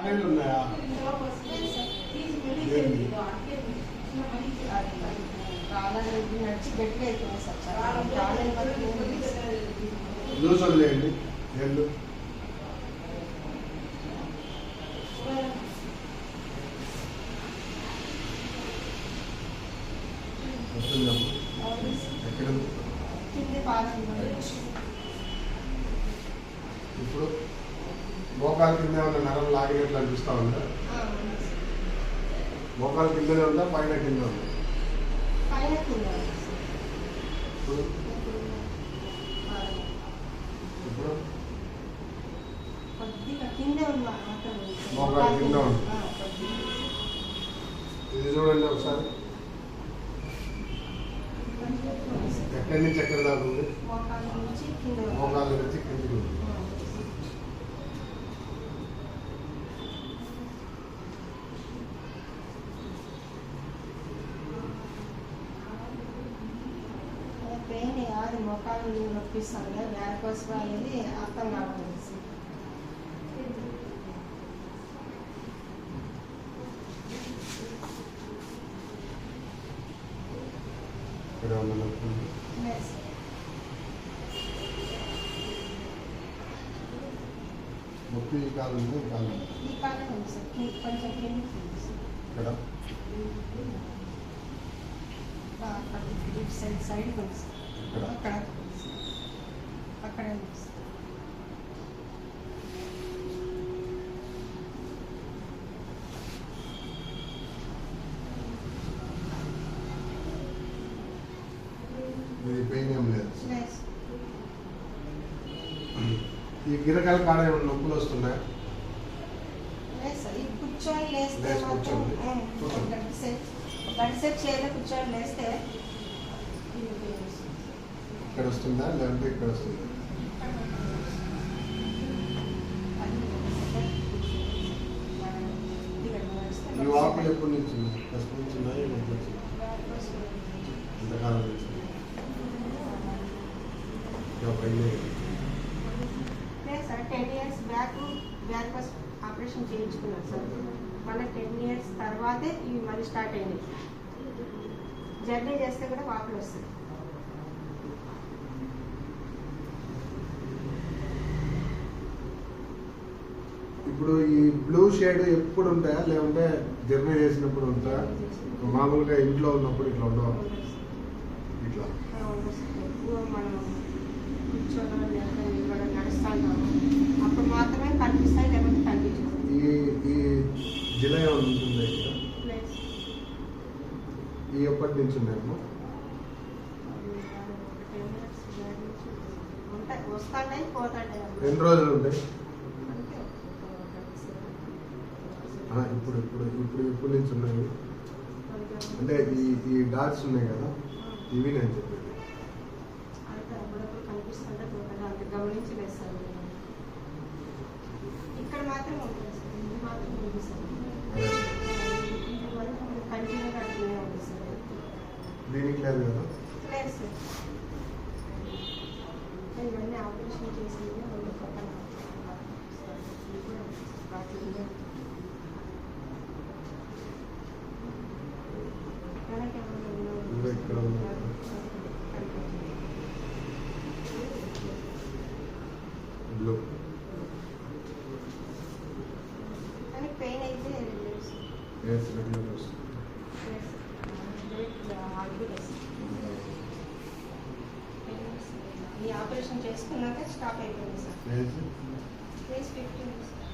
Oil ఉన్నాయా? వదిలేయండి ఏళ్ళు పాదం ఇప్పుడు మోకాలు కింద ఉన్న నరం లాగినట్లు అనిపిస్తా ఉందా? మోకాలు కిందనే ఉందా పైన కింద ఉందా? ఇప్పుడు? మోకాలు కింద. ఇది చూడండి ఒకసారి. ఎక్కడి నుంచి ఎక్కడ దాకా ఉంది. మోకాలు నుంచి కిందికి ఉంది ఆ. పెయిన్ అది మొక్కలు నొప్పిస్తాను కదా వ్యాకోస్ అనేది అర్థం ఉన్న నొప్పి ఈ కాలు కాలు ఈ కొంచెం. ఇక్కడ అక్కడ సైడ్ ఇక్కడ అక్కడ. అక్కడ. ఇది పెయిన్ ఏం లేదు. ఈ గిరకాల కాడ ఏమైనా నొప్పులు వస్తున్నాయి కూర్చొని లేస్తే లేచి మాత్రం కూర్చోండి. ఉం, ఒక కూర్చోండి. గంట సేపు ఒక గంట సేపు చేయలో కూర్చొని లేస్తే. ఇక్కడ వస్తుందా లేదంటే ఇక్కడ వస్తుందా ఈ వాపులు ఎప్పటి నుంచి ఫస్ట్ నుంచి ఉన్నాయి? నుంచి ఎంతకాలం నుంచి లేదు sir ten years back back operation చేయించుకున్నాను సార్. మళ్ళీ టెన్ ఇయర్స్ తర్వాతే ఇవి మళ్ళీ స్టార్ట్ అయినాయి జర్నీ చేస్తే కూడా వాపులు వస్తాయి. ఇప్పుడు ఈ బ్లూ షేడ్ ఎప్పుడు ఉంటాయా లేదంటే జర్నీ చేసినప్పుడు ఉంటాయా మామూలుగా ఇంట్లో ఉన్నప్పుడు ఇట్లా ఉండవు? ఇట్లా. ఈ ఈ ఉంటుందా ఎప్పటి నుంచి ఉన్నాయమ్మా ఎన్ని రోజులు ఉంటాయి? ఇప్పుడు ఇప్పుడు ఇప్పుడు ఎప్పటి నుంచి ఉన్నాయి. అంటే ఈ ఈ డాట్స్ ఉన్నాయి కదా? ఇవి నేను చెప్పేది. అయితే అప్పుడప్పుడు కనిపిస్తుంటే పోతాయి. అంత గమనించి వేస్తాను ఇక్కడ మాత్రం ఉంటుంది సార్ ఇది మాత్రం ఉంది సార్ ఇది వరకు కంటిన్యూగా అట్లనే ఉంది సార్ దీనికి లేదు కదా లేదు సార్ నేను ఇవన్నీ ఆపరేషన్ చేసింది మళ్ళీ కొత్త ఇది కూడా బాగా వెనక ఏమైనా ఉందా? ఇంకా ఇక్కడ ఉంది. బ్లూ. Yes regular. ఈ ఆపరేషన్ చేసుకున్నాక స్టాప్ అయిపోయింది సార్. Please fifteen sir